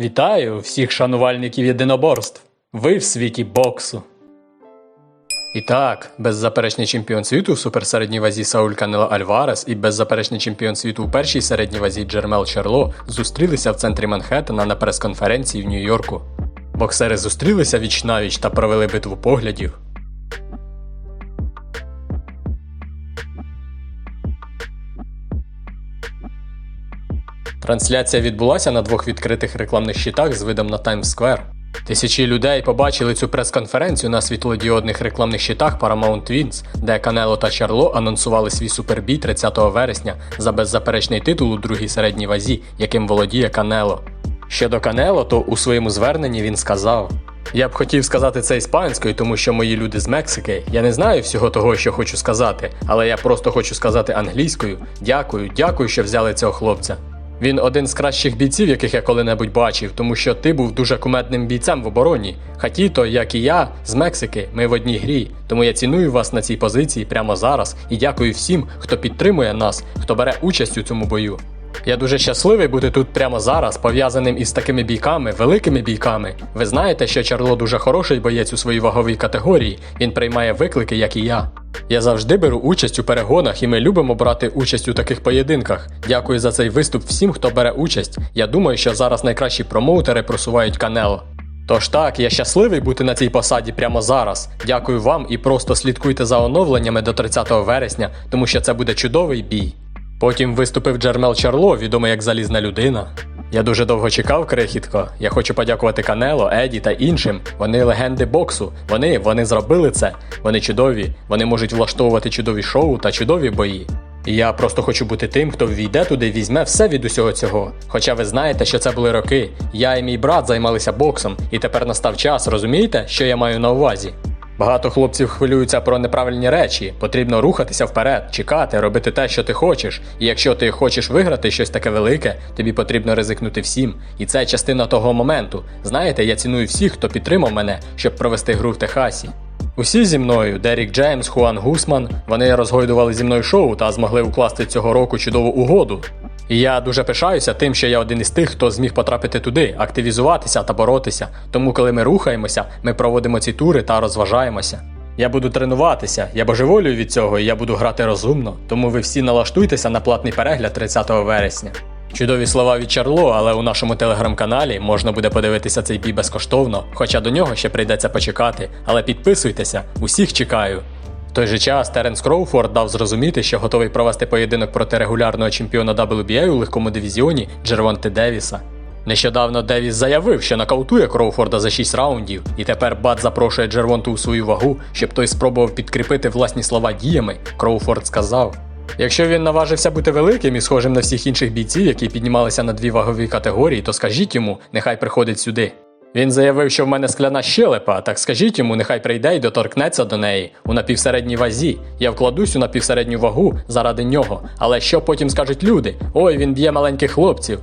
Вітаю всіх шанувальників єдиноборств. Ви в світі боксу. І так, беззаперечний чемпіон світу в суперсередній вазі Сауль Канело Альварес і беззаперечний чемпіон світу у першій середній вазі Джермел Чарло зустрілися в центрі Манхеттена на прес-конференції в Нью-Йорку. Боксери зустрілися віч навіч та провели битву поглядів. Трансляція відбулася на двох відкритих рекламних щитах з видом на Таймс-сквер. Тисячі людей побачили цю прес-конференцію на світлодіодних рекламних щитах Paramount Twins, де Канело та Чарло анонсували свій супербій 30 вересня за беззаперечний титул у другій середній вазі, яким володіє Канело. Щодо Канело, то у своєму зверненні він сказав: Я б хотів сказати це іспанською, тому що мої люди з Мексики. Я не знаю всього того, що хочу сказати, але я просто хочу сказати англійською. Дякую, дякую, що взяли цього хлопця. Він один з кращих бійців, яких я коли-небудь бачив, тому що ти був дуже кумедним бійцем в обороні. Хатіто, як і я, з Мексики, ми в одній грі. Тому я ціную вас на цій позиції прямо зараз і дякую всім, хто підтримує нас, хто бере участь у цьому бою. Я дуже щасливий бути тут прямо зараз, пов'язаним із такими бійками, великими бійками. Ви знаєте, що Чарло дуже хороший боєць у своїй ваговій категорії. Він приймає виклики, як і я. Я завжди беру участь у перегонах, і ми любимо брати участь у таких поєдинках. Дякую за цей виступ всім, хто бере участь. Я думаю, що зараз найкращі промоутери просувають Канело. Тож так, я щасливий бути на цій посаді прямо зараз. Дякую вам і просто слідкуйте за оновленнями до 30 вересня, тому що це буде чудовий бій. Потім виступив Джермел Чарло, відомий як залізна людина. Я дуже довго чекав, крихітко. Я хочу подякувати Канело, Еді та іншим. Вони легенди боксу. Вони вони зробили це. Вони чудові. Вони можуть влаштовувати чудові шоу та чудові бої. І я просто хочу бути тим, хто ввійде туди і візьме все від усього цього. Хоча ви знаєте, що це були роки. Я і мій брат займалися боксом, і тепер настав час, розумієте, що я маю на увазі? Багато хлопців хвилюються про неправильні речі. Потрібно рухатися вперед, чекати, робити те, що ти хочеш. І якщо ти хочеш виграти щось таке велике, тобі потрібно ризикнути всім. І це частина того моменту. Знаєте, я ціную всіх, хто підтримав мене, щоб провести гру в Техасі. Усі зі мною, Дерік Джеймс, Хуан Гусман, вони розгойдували зі мною шоу та змогли укласти цього року чудову угоду. І я дуже пишаюся тим, що я один із тих, хто зміг потрапити туди, активізуватися та боротися. Тому, коли ми рухаємося, ми проводимо ці тури та розважаємося. Я буду тренуватися, я божеволюю від цього і я буду грати розумно. Тому ви всі налаштуйтеся на платний перегляд 30 вересня. Чудові слова від Чарло, але у нашому телеграм-каналі можна буде подивитися цей бій безкоштовно, хоча до нього ще прийдеться почекати. Але підписуйтеся, усіх чекаю. В той же час Теренс Кроуфорд дав зрозуміти, що готовий провести поєдинок проти регулярного чемпіона WBA у легкому дивізіоні Джервонте Девіса. Нещодавно Девіс заявив, що нокаутує Кроуфорда за 6 раундів, і тепер Бат запрошує Джервонту у свою вагу, щоб той спробував підкріпити власні слова діями. Кроуфорд сказав. Якщо він наважився бути великим і схожим на всіх інших бійців, які піднімалися на дві вагові категорії, то скажіть йому, нехай приходить сюди. Він заявив, що в мене скляна щелепа, так скажіть йому, нехай прийде і доторкнеться до неї у напівсередній вазі. Я вкладусь у напівсередню вагу заради нього. Але що потім скажуть люди? Ой, він б'є маленьких хлопців.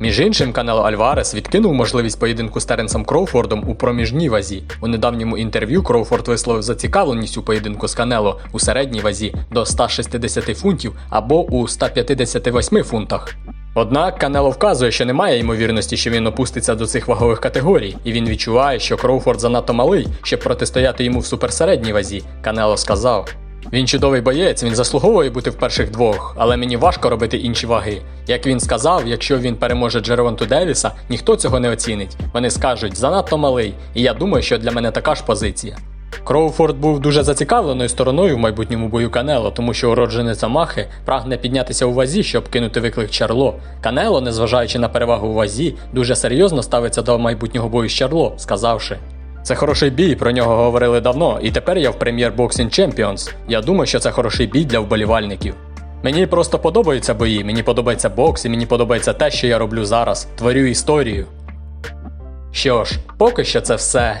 Між іншим, Канело Альварес відкинув можливість поєдинку з Теренсом Кроуфордом у проміжній вазі. У недавньому інтерв'ю Кроуфорд висловив зацікавленість у поєдинку з Канело у середній вазі до 160 фунтів або у 158 фунтах. Однак Канело вказує, що немає ймовірності, що він опуститься до цих вагових категорій, і він відчуває, що Кроуфорд занадто малий, щоб протистояти йому в суперсередній вазі. Канело сказав. Він чудовий боєць, він заслуговує бути в перших двох, але мені важко робити інші ваги. Як він сказав, якщо він переможе Джервонту Девіса, ніхто цього не оцінить. Вони скажуть, занадто малий, і я думаю, що для мене така ж позиція. Кроуфорд був дуже зацікавленою стороною в майбутньому бою Канело, тому що уродженець Амахи прагне піднятися у вазі, щоб кинути виклик Чарло. Канело, незважаючи на перевагу у вазі, дуже серйозно ставиться до майбутнього бою з Чарло, сказавши. Це хороший бій, про нього говорили давно, і тепер я в Premier Boxing Champions. Я думаю, що це хороший бій для вболівальників. Мені просто подобаються бої, мені подобається бокс, і мені подобається те, що я роблю зараз. Творю історію. Що ж, поки що це все.